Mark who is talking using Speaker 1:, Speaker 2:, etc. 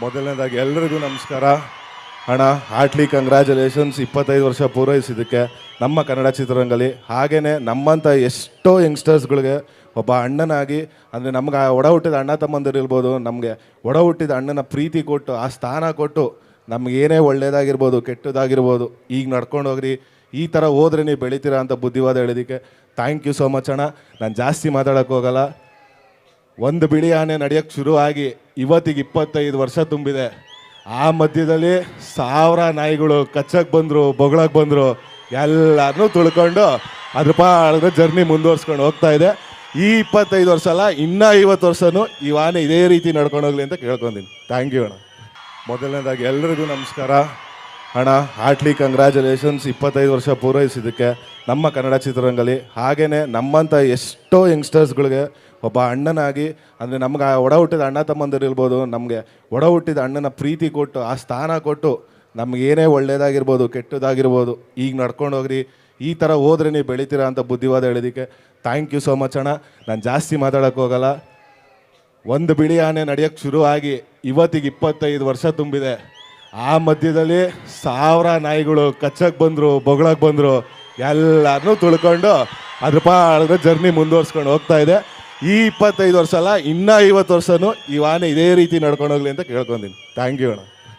Speaker 1: ಮೊದಲನೇದಾಗಿ ಎಲ್ರಿಗೂ ನಮಸ್ಕಾರ. ಅಣ್ಣ, ಹಾರ್ಟ್ಲಿ ಕಂಗ್ರ್ಯಾಚುಲೇಷನ್ಸ್ ಇಪ್ಪತ್ತೈದು ವರ್ಷ ಪೂರೈಸಿದ್ದಕ್ಕೆ ನಮ್ಮ ಕನ್ನಡ ಚಿತ್ರರಂಗಲಿ ಹಾಗೆಯೇ ನಮ್ಮಂಥ ಎಷ್ಟೋ ಯಂಗ್ಸ್ಟರ್ಸ್ಗಳಿಗೆ ಒಬ್ಬ ಅಣ್ಣನಾಗಿ, ಅಂದರೆ ನಮ್ಗೆ ಒಡ ಹುಟ್ಟಿದ ಅಣ್ಣ ತಮ್ಮಂದಿರು ಇರ್ಬೋದು, ನಮಗೆ ಒಡ ಹುಟ್ಟಿದ ಅಣ್ಣನ ಪ್ರೀತಿ ಕೊಟ್ಟು, ಆ ಸ್ಥಾನ ಕೊಟ್ಟು ನಮಗೇನೇ ಒಳ್ಳೇದಾಗಿರ್ಬೋದು, ಕೆಟ್ಟದಾಗಿರ್ಬೋದು, ಈಗ ನಡ್ಕೊಂಡು ಹೋಗ್ರಿ, ಈ ಥರ ಹೋದ್ರೆ ನೀವು ಬೆಳಿತೀರಾ ಅಂತ ಬುದ್ಧಿವಾದ ಹೇಳಿದ್ದಕ್ಕೆ ಥ್ಯಾಂಕ್ ಯು ಸೋ ಮಚ್ ಅಣ್ಣ. ನಾನು ಜಾಸ್ತಿ ಮಾತಾಡೋಕ್ಕೋಗಲ್ಲ ಒಂದು ಬಿಳಿ ಆನೆ ನಡೆಯೋಕ್ಕೆ ಶುರುವಾಗಿ ಇವತ್ತಿಗೆ ಇಪ್ಪತ್ತೈದು ವರ್ಷ ತುಂಬಿದೆ. ಆ ಮಧ್ಯದಲ್ಲಿ ಸಾವಿರ ನಾಯಿಗಳು ಕಚ್ಚಕ್ಕೆ ಬಂದರು ಬೊಗಳಕ್ಕೆ ಬಂದರು ಎಲ್ಲರನ್ನೂ ತುಳ್ಕೊಂಡು ಅದ್ರ ಪಾಡಿಗೆ ಜರ್ನಿ ಮುಂದುವರ್ಸ್ಕೊಂಡು ಹೋಗ್ತಾ ಇದೆ. ಈ ಇಪ್ಪತ್ತೈದು ವರ್ಷ ಅಲ್ಲ, ಇನ್ನೂ ಐವತ್ತು ವರ್ಷನೂ ಈ ವಾಹನ ಇದೇ ರೀತಿ ನಡ್ಕೊಂಡು ಹೋಗಲಿ ಅಂತ ಕೇಳ್ಕೊಂತೀನಿ. ಥ್ಯಾಂಕ್ ಯು ಅಣ್ಣ. ಮೊದಲನೇದಾಗಿ ಎಲ್ರಿಗೂ ನಮಸ್ಕಾರ. ಅಣ್ಣ, ಹಾರ್ಟ್ಲಿ ಕಂಗ್ರ್ಯಾಚುಲೇಷನ್ಸ್ ಇಪ್ಪತ್ತೈದು ವರ್ಷ ಪೂರೈಸಿದ್ದಕ್ಕೆ ನಮ್ಮ ಕನ್ನಡ ಚಿತ್ರರಂಗಲಿ ಹಾಗೆಯೇ ನಮ್ಮಂಥ ಎಷ್ಟೋ ಯಂಗ್ಸ್ಟರ್ಸ್ಗಳಿಗೆ ಒಬ್ಬ ಅಣ್ಣನಾಗಿ, ಅಂದರೆ ನಮ್ಗೆ ಒಡ ಹುಟ್ಟಿದ ಅಣ್ಣ ತಮ್ಮಂದಿರು ಇರ್ಬೋದು, ನಮಗೆ ಒಡ ಹುಟ್ಟಿದ ಅಣ್ಣನ ಪ್ರೀತಿ ಕೊಟ್ಟು, ಆ ಸ್ಥಾನ ಕೊಟ್ಟು ನಮಗೇನೇ ಏನೇ ಒಳ್ಳೇದಾಗಿರ್ಬೋದು, ಕೆಟ್ಟದಾಗಿರ್ಬೋದು, ಈಗ ನಡ್ಕೊಂಡು ಹೋಗ್ರಿ. ಈ ಥರ ಹೋದ್ರೆ ನೀವು ಬೆಳಿತೀರಾ ಅಂತ ಬುದ್ಧಿವಾದ ಹೇಳಿದಕ್ಕೆ ಥ್ಯಾಂಕ್ ಯು ಸೋ ಮಚ್ ಅಣ್ಣ. ನಾನು ಜಾಸ್ತಿ ಮಾತಾಡೋಕ್ಕೆ ಹೋಗಲ್ಲ. ಒಂದು ಬಿಳಿ ಆನೆ ನಡೆಯೋಕ್ಕೆ ಶುರುವಾಗಿ ಇವತ್ತಿಗೆ ಇಪ್ಪತ್ತೈದು ವರ್ಷ ತುಂಬಿದೆ. ಆ ಮಧ್ಯದಲ್ಲಿ ಸಾವಿರ ನಾಯಿಗಳು ಕಚ್ಚಕ್ಕೆ ಬಂದರು ಬೊಗಳಕ್ಕೆ ಬಂದರು ಎಲ್ಲರನ್ನೂ ತುಳ್ಕೊಂಡು ಅದ್ರ ಪಾಡಿಗೆ ಜರ್ನಿ ಮುಂದುವರ್ಸ್ಕೊಂಡು ಹೋಗ್ತಾ ಇದೆ. ಈ ಇಪ್ಪತ್ತೈದು ವರ್ಷ ಅಲ್ಲ, ಇನ್ನೂ ಐವತ್ತು ವರ್ಷನೂ ಈ ಇದೇ ರೀತಿ ನಡ್ಕೊಂಡು ಹೋಗ್ಲಿ ಅಂತ ಕೇಳ್ಕೊಂತೀನಿ. ಥ್ಯಾಂಕ್ ಯು ಅಣ್ಣ.